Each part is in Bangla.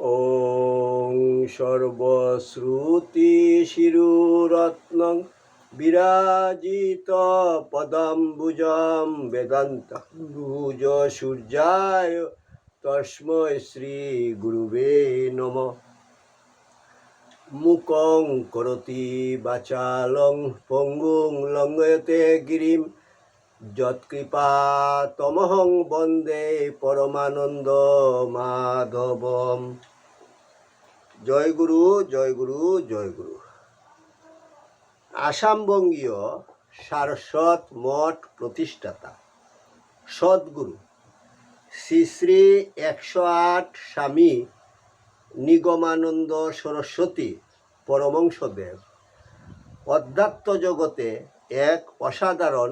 ॐ सर्वश्रुतिशिरुरत्नं विराजितपदाम्बुजं वेदान्तभुजसूर्याय तस्मै श्रीगुरुवे नमः মুকং করতি বাচালং পঙ্গুং লঙ্ঘয়তে গিরিম যৎকৃপা তমহং বন্দে পরমানন্দ মাধবম। জয় গুরু জয় গুরু জয় গুরু। আসামবঙ্গীয় সারস্বত মঠ প্রতিষ্ঠাতা সদ্গুরু শ্রী শ্রী একশো আট স্বামী নিগমানন্দ সরস্বতী পরমংসদেব অধ্যাত্ম জগতে এক অসাধারণ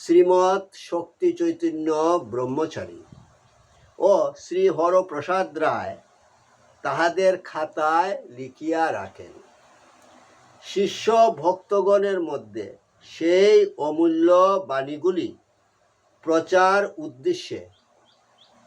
শ্রীমৎ শক্তি চৈতন্য ব্রহ্মচারী ও শ্রী হরপ্রসাদ রায় তাহাদের খাতায় লিখিয়া রাখেন। শিষ্য ভক্তগণের মধ্যে সেই অমূল্য বাণীগুলি প্রচার উদ্দেশ্যে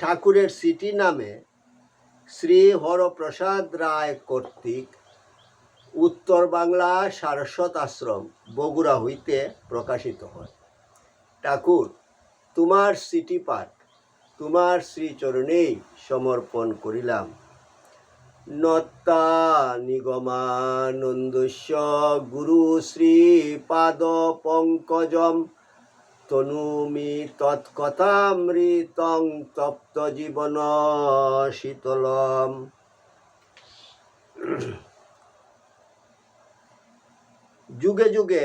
ঠাকুরের সিটি নামে শ্রী হরপ্রসাদ রায় কর্তৃক উত্তর বাংলা সারস্বত আশ্রম বগুড়া হইতে প্রকাশিত হয়। ঠাকুর, তোমার সিটি পাঠ তোমার শ্রীচরণেই সমর্পণ করিলাম। নত্তা নিগমানন্দস্য গুরু শ্রীপাদ পঙ্কজম, তনুমি তৎকথামৃতং তপ্ত জীবন শীতলম। যুগে যুগে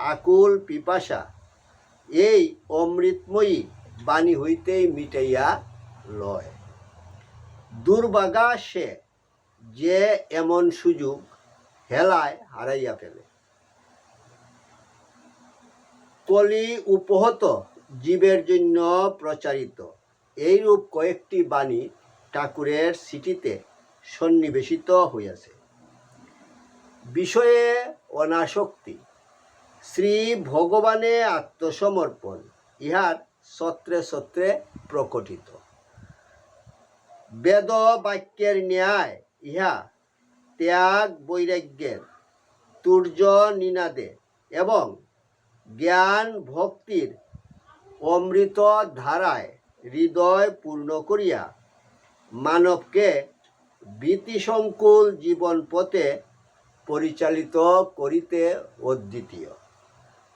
আকুল পিপাসা। এই অমৃতময়ী বাণী হইতেই মিটাইয়া লয়। দুর্ভাগা সে যে এমন সুযোগ হেলায় হারাইয়া ফেলে। কলি উপহত জীবের জন্য প্রচারিত। এইরূপ কয়েকটি বাণী ঠাকুরের সিটিতে সন্নিবেশিত হইয়াছে। বিষয়ে অনাসক্তি শ্রী ভগবানে আত্মসমর্পণ, ইহার সত্রে সত্রে প্রকটিত। বেদ বাক্যের ন্যায় ইহা ত্যাগ বৈরাগ্যের তুর্য নিনাদে এবং জ্ঞান ভক্তির অমৃত ধারায় হৃদয় পূর্ণ করিয়া মানবকে ভীতিসংকুল জীবন পথে পরিচালিত করিতে অদ্বিতীয়।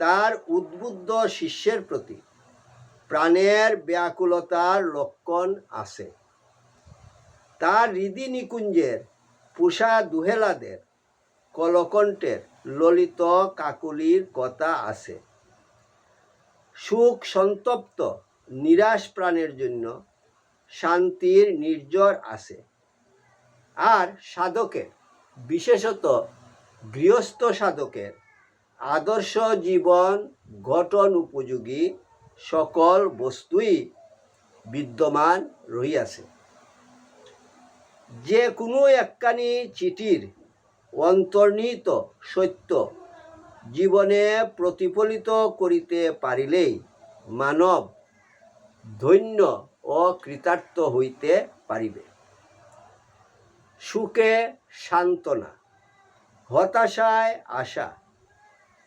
তার উদ্বুদ্ধ শিষ্যের প্রতি প্রাণের ব্যাকুলতার লক্ষণ আছে। তার হৃদি নিকুঞ্জের পুষা দুহেলাদের কলকণ্ঠের ললিত কাকুলির কথা আছে। সুখ সন্তপ্ত নিরাশ প্রাণের জন্য শান্তির নির্জর আছে। আর সাধকের, বিশেষত গৃহস্থ সাধকের আদর্শ জীবন গঠন উপযোগী সকল বস্তুই বিদ্যমান রহিয়াছে। যে কোনো একখানি চিঠির অন্তর্নিহিত সত্য জীবনে প্রতিফলিত করিতে পারিলেই মানব ধন্য ও কৃতার্থ হইতে পারিবে। সুখে সান্ত্বনা, হতাশায় আশা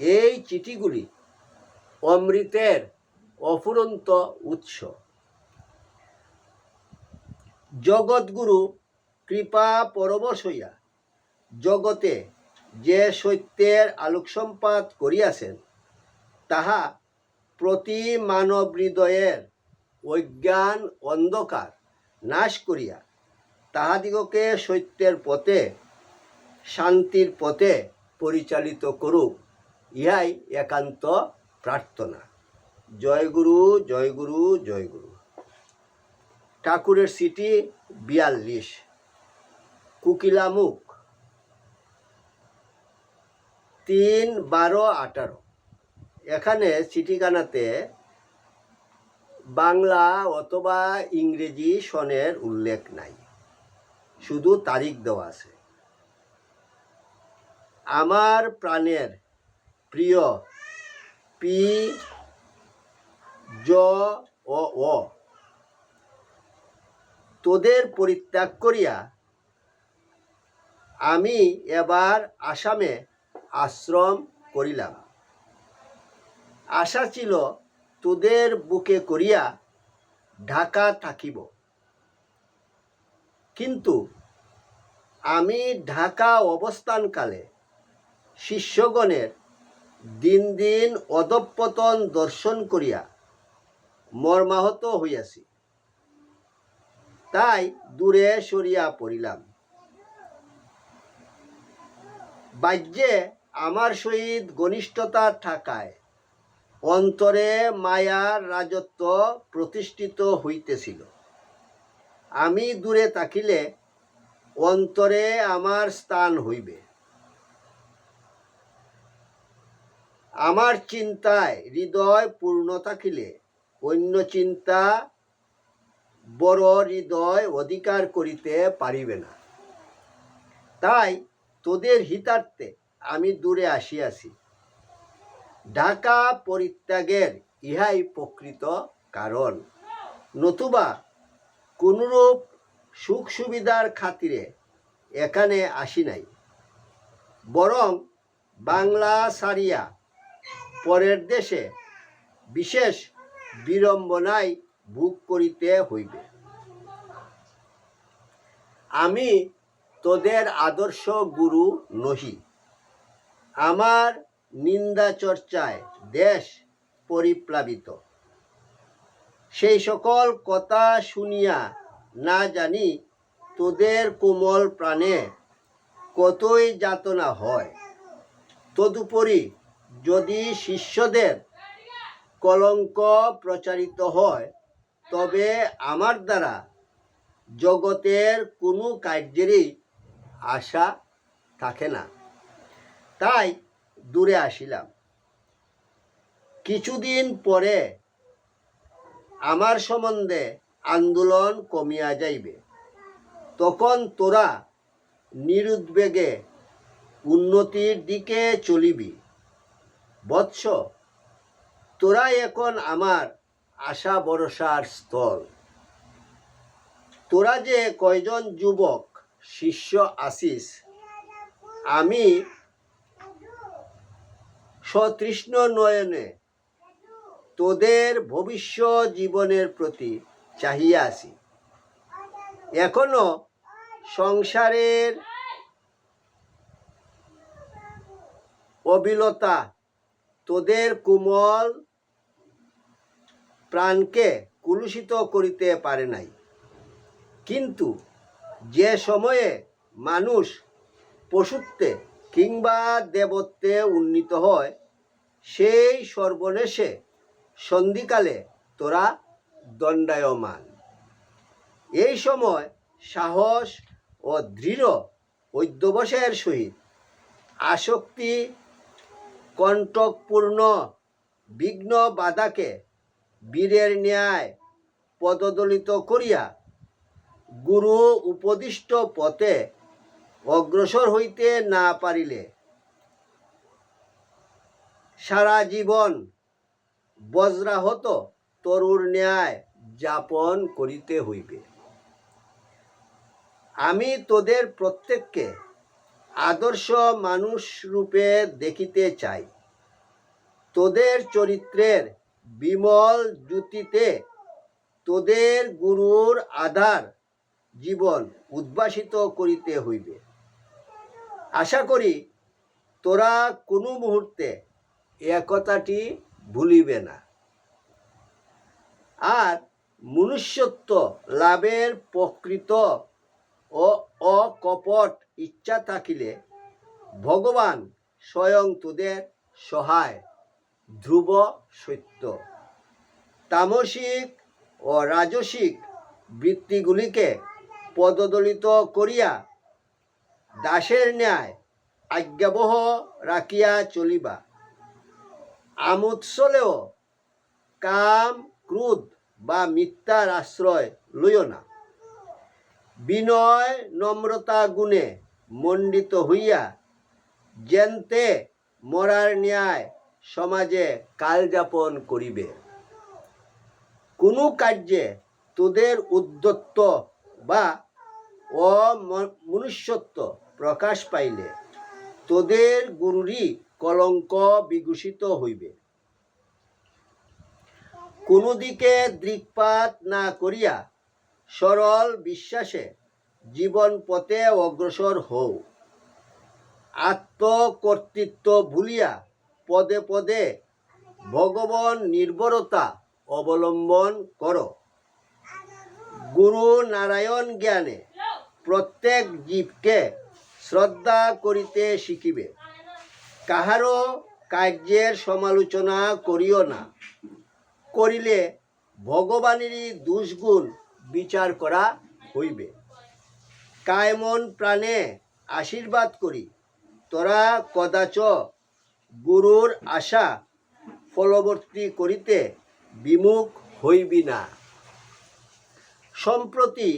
এই চিঠিগুলি অমৃতের অফুরন্ত উৎস। জগৎগুরু কৃপা পরবশ হইয়া জগতে যে সত্যের আলোকসম্পাত করিয়াছেন, তাহা প্রতি মানব হৃদয়ের অজ্ঞান অন্ধকার নাশ করিয়া তাহাদিগকে সত্যের পথে, শান্তির পথে পরিচালিত করুক। ইহাই একান্ত প্রার্থনা। জয় গুরু জয় গুরু জয় গুরু। ঠাকুরের সিটি বিয়াল্লিশ। কুকিলামুখ তিন বারো আঠারো। এখানে চিঠিখানাতে বাংলা অথবা ইংরেজি সনের উল্লেখ নাই। শুধু তারিখ দেওয়া আছে। আমার প্রাণের প্রিয় পি জ ও অ। তোদের পরিত্যাগ করিয়া আমি এবার আসামে আশ্রম করিলাম। আশা ছিল তোদের বুকে করিয়া ঢাকা থাকিব। কিন্তু আমি ঢাকা অবস্থানকালে শিষ্যগণের দিন দিন অধঃপতন দর্শন করিয়া মর্মাহত হইয়াছি। তাই দূরে সরিয়া পড়িলাম। বাহ্যে আমার সহিত ঘনিষ্ঠতা থাকায় অন্তরে মায়ার রাজত্ব প্রতিষ্ঠিত হইতেছিল। আমি দূরে থাকিলে অন্তরে আমার স্থান হইবে। আমার চিন্তায় হৃদয় পূর্ণ থাকিলে, অন্য চিন্তা বড় হৃদয় অধিকার করিতে পারিবে না। তাই তোদের হিতার্থে আমি দূরে আসিয়াছি। ঢাকা পরিত্যাগের ইহাই প্রকৃত কারণ। নতুবা কোনরূপ সুখ সুবিধার খাতিরে এখানে আসি নাই। বরং বাংলা সারিয়া পরের দেশে বিশেষ বিড়ম্বনায় ভোগ করিতে হইবে। আমি তোদের আদর্শ গুরু নহি। আমার নিন্দা চর্চায় দেশ পরিপ্লাবিত। সেই সকল কথা শুনিয়া না জানি তোদের কোমল প্রাণে কতই যাতনা হয়। তদুপরি যদি শিষ্যদের কলঙ্ক প্রচারিত হয়, তবে আমার দ্বারা জগতের কোনো কার্যেরই আশা থাকে না। তাই দূরে আসিলাম। কিছুদিন পরে আমার সম্বন্ধে আন্দোলন কমিয়া যাইবে। তখন তোরা নিরুদ্বেগে উন্নতির দিকে চলিবি। বৎস তোরা এখন আমার আশা ভরসার স্থল। তোরা যে কয়জন যুবক, শিষ্য আসিস আমি সতৃষ্ণ নয়নে তোদের ভবিষ্য জীবনের প্রতি চাহিয়া আছি। এখনও সংসারের অবিলতা তোদের কোমল প্রাণকে কুলুষিত করিতে পারে নাই। কিন্তু যে সময়ে মানুষ পশুত্বে কিংবা দেবত্বে উন্নীত হয়, সেই সর্বনেশে সন্ধিকালে তোরা দণ্ডায়মান। এই সময় সাহস ও দৃঢ় অধ্যবসায়ের সহিত আসক্তি কণ্টকপূর্ণ বিঘ্ন বাধাকে বীরের ন্যায় পদদলিত করিয়া গুরু উপদিষ্ট পথে অগ্রসর হইতে না পারিলে সারা জীবন বজ্রাহত তরুর ন্যায় যাপন করিতে হইবে। আমি তোদের প্রত্যেককে আদর্শ মানুষ রূপে দেখিতে চাই। তোদের চরিত্রের বিমল জ্যোতিতে তোদের গুরুর আধার জীবন উদ্ভাসিত করিতে হইবে। আশা করি তোরা কোনো মুহূর্তে একতাটি ভুলিবে না। আর মনুষ্যত্ব লাভের প্রকৃত ও অকপট ইচ্ছা থাকিলে ভগবান স্বয়ং তোদের সহায়, ধ্রুব সত্য। তামসিক ও রাজসিক বৃত্তিগুলিকে পদদলিত করিয়া দাসের ন্যায় আজ্ঞাবহ রাখিয়া চলিবা। আমোৎসলেও কাম, ক্রোধ বা মিথ্যার আশ্রয় লইও না। বিনয় নম্রতা গুণে মণ্ডিত হইয়া জেনতে মরার ন্যায় সমাজে কালযাপন করিবে। কোনো কার্যে তোদের উদ্যত্ত বা অমনুষ্যত্ব প্রকাশ পাইলে তোদের গুরুরই কলঙ্ক বিঘোষিত হইবে। কোনো দিকে দৃকপাত না করিয়া সরল বিশ্বাসে জীবন পথে অগ্রসর হও। আত্মকর্তৃত্ব ভুলিয়া পদে পদে ভগবান নির্ভরতা অবলম্বন কর। গুরু নারায়ণ জ্ঞানে প্রত্যেক জীবকে শ্রদ্ধা করিতে শিখিবে। কাহারও কার্যের সমালোচনা করিও না। করিলে ভগবানেরই দুষ্গুণ বিচার করা হইবে। কায়মন প্রাণে আশীর্বাদ করি। তোরা কদাচ গুরুর আশা ফলবর্তী করিতে বিমুখ হইবি না। সম্প্রতি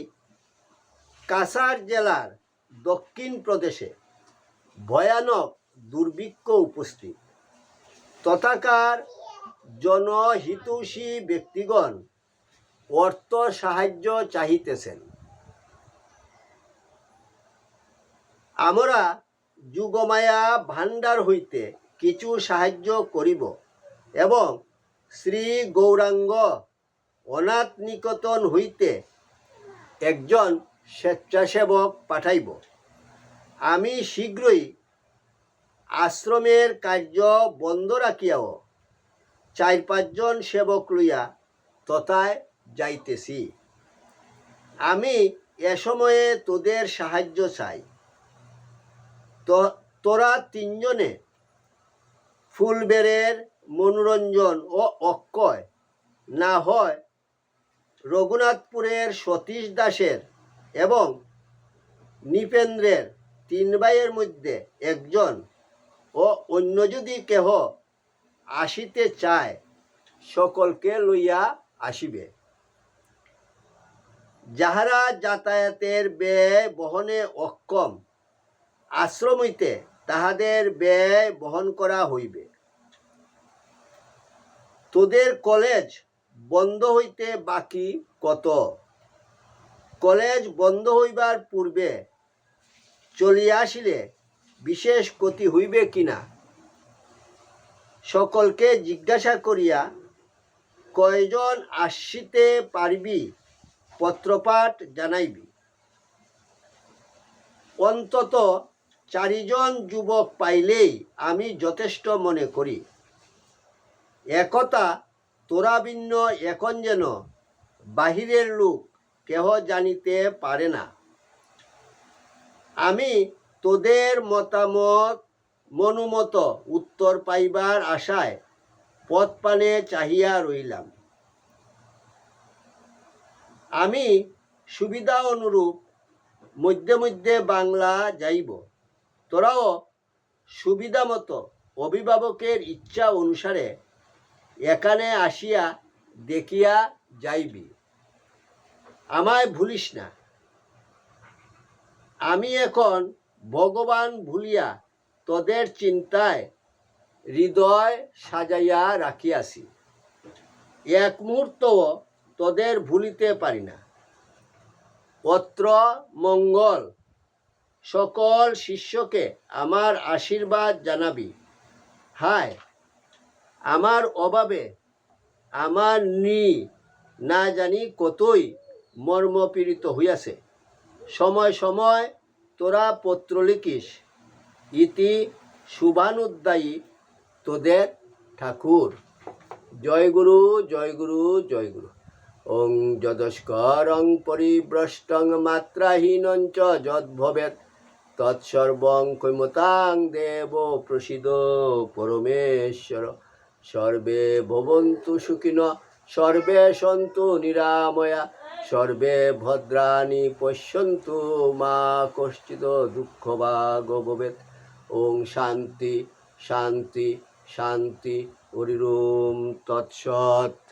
কাসার জেলার দক্ষিণ প্রদেশে ভয়ানক দুর্ভিক্ষ উপস্থিত। তথাকার জনহিতৈষী ব্যক্তিগণ অর্থ সাহায্য চাহিতেছেন। আমরা যুগমায়া ভাণ্ডার হইতে কিছু সাহায্য করিব এবং শ্রী গৌরাঙ্গ অনাথ নিকতন হইতে একজন স্বেচ্ছাসেবক পাঠাইব। আমি শীঘ্রই আশ্রমের কার্য বন্ধ রাখিয়াও চার পাঁচজন সেবক লইয়া তথায় যাইতেছি। আমি এ সময়ে তোদের সাহায্য চাই। তোরা তিনজনে ফুলবেরের মনোরঞ্জন ও অক্ষয়, না হয় রঘুনাথপুরের সতীশ দাসের এবং নিপেন্দ্রের তিন ভাইয়ের মধ্যে একজন ও অন্য যদি কেহ আসিতে চায়, সকলকে লইয়া আসিবে। যাহারা যাতায়াতের ব্যয় বহনে অক্ষম আশ্রম হইতে তাহাদের ব্যয় বহন করা হইবে। তোদের কলেজ বন্ধ হইতে বাকি কত? কলেজ বন্ধ হইবার পূর্বে চলিয়া আসিলে বিশেষ ক্ষতি হইবে কিনা? সকলকে জিজ্ঞাসা করিয়া কয়জন আসিতে পারবি পত্রপাঠ জানাইবি। অন্তত চারিজন যুবক পাইলেই আমি যথেষ্ট মনে করি। একতা তোরা ভিন্ন, এখন যেন বাহিরের লোক কেহ জানিতে পারে না। আমি তোদের মতামত, মনুমত উত্তর পাইবার আশায় পথ পানে চাহিয়া রইলাম। আমি সুবিধা অনুরূপ মধ্যে মধ্যে বাংলা যাইব। তোরাও সুবিধা মতো অভিভাবকের ইচ্ছা অনুসারে এখানে আসিয়া দেখিয়া যাইবি। আমায় ভুলিস না। আমি এখন ভগবান ভুলিয়া তোদের চিন্তায় হৃদয় সাজাইয়া রাখিয়াছি। এক মুহূর্তও তোদের ভুলিতে পারি না। অত্র মঙ্গল সকল শিষ্যকে আমার আশীর্বাদ জানাবি। হায়, আমার অভাবে, আমার নি না জানি কতই মর্মপীড়িত হইয়াছে। সময় সময় তোরা পত্র লিখিস, ইতি শুভানুদ্দায়ী তোদের ঠাকুর। জয় গুরু জয় গুরু জয় গুরু। ওং যদস্করং পরিভ্রষ্টং মাত্রাহীনং চ যদ্ভবেৎ। তৎসর্বং কৈমতাং দেব প্রসিদ পরমেশ্বর। সর্বে ভবন্তু সুখিন, সর্বে সন্তু নিরাময়া, সর্বে ভদ্রাণি পশ্যন্তু মা কশ্চিদ দুঃখ বা ভবেৎ। ওং শান্তি শান্তি শান্তি, হরিরোম তৎসৎ।